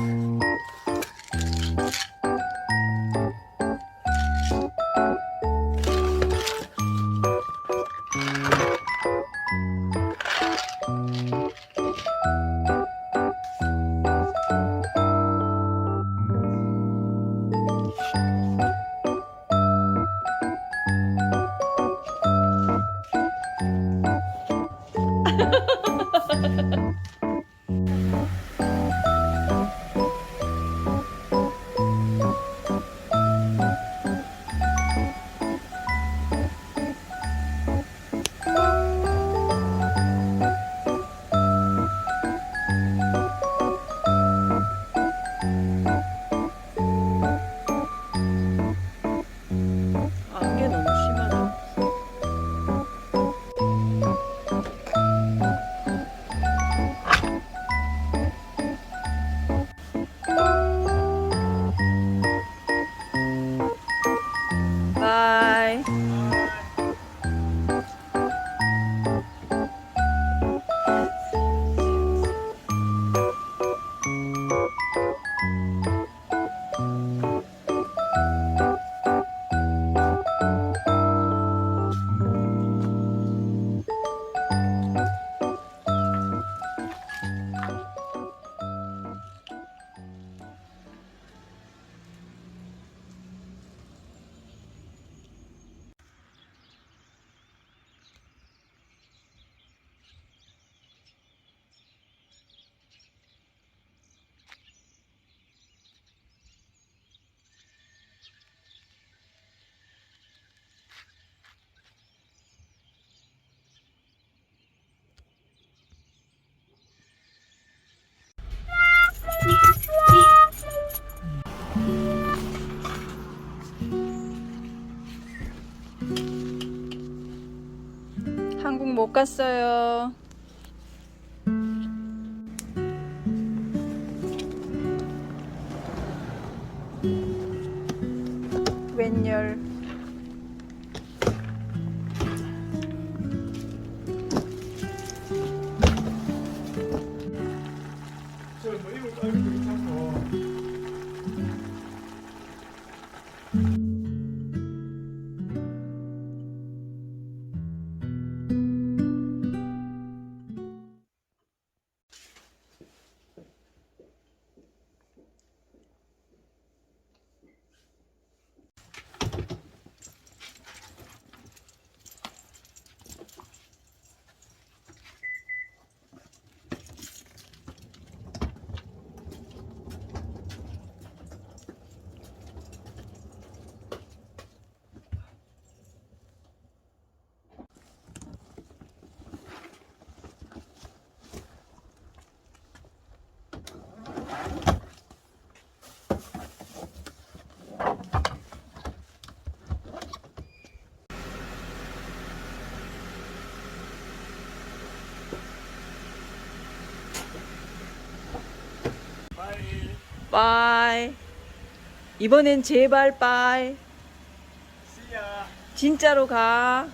Ha ha ha! 한국 못 갔어요. 웬열. 빠이. 이번엔 제발 빠이. 진짜로 가.